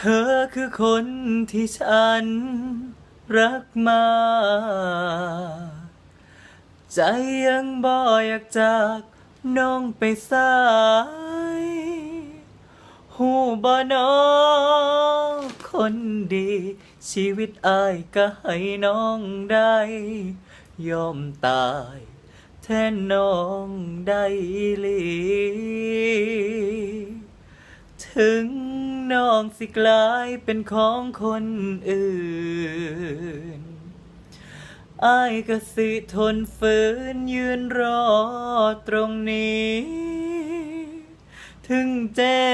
เธอคือคนที่ฉันรักมา ใจยังบ่อยากจากน้องไปสายหูบ่นอคนดี ชีวิตอายก็ให้น้องได้ ยอมตายแทนน้องได้ลี ถึง น้องสิกลายเป็นของคนอื่นอายก็สิทนฝืนยืนรอตรงนี้ ถึงเจ็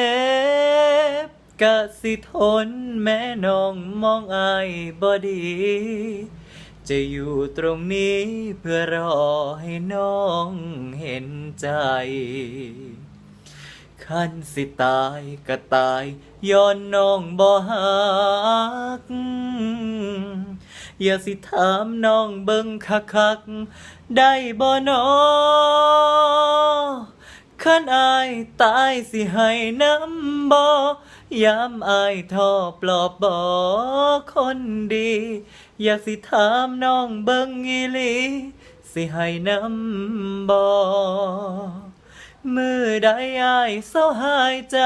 บกะสิทนแม่น้องมองอายบอดี จะอยู่ตรงนี้เพื่อรอให้น้องเห็นใจ ขั้นสิตายก็ตายย้อนน้องบ่หัก อย่าสิถามน้องเบิ่งคักๆได้บ่นอขั้นอายตายสิให้น้ำบ่ยามอายท่อปลอบบ่คนดี อยากสิถามน้องเบิ่งอีหลี สิให้น้ำบ่ มือใดอายเศร้าหายใจ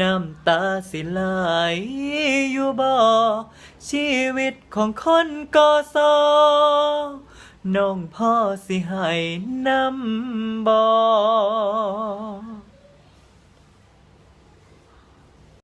น้ำตาสิไหลอยู่บ่ชีวิตของคนก่อสอน้องพ่อสิให้น้ำบ่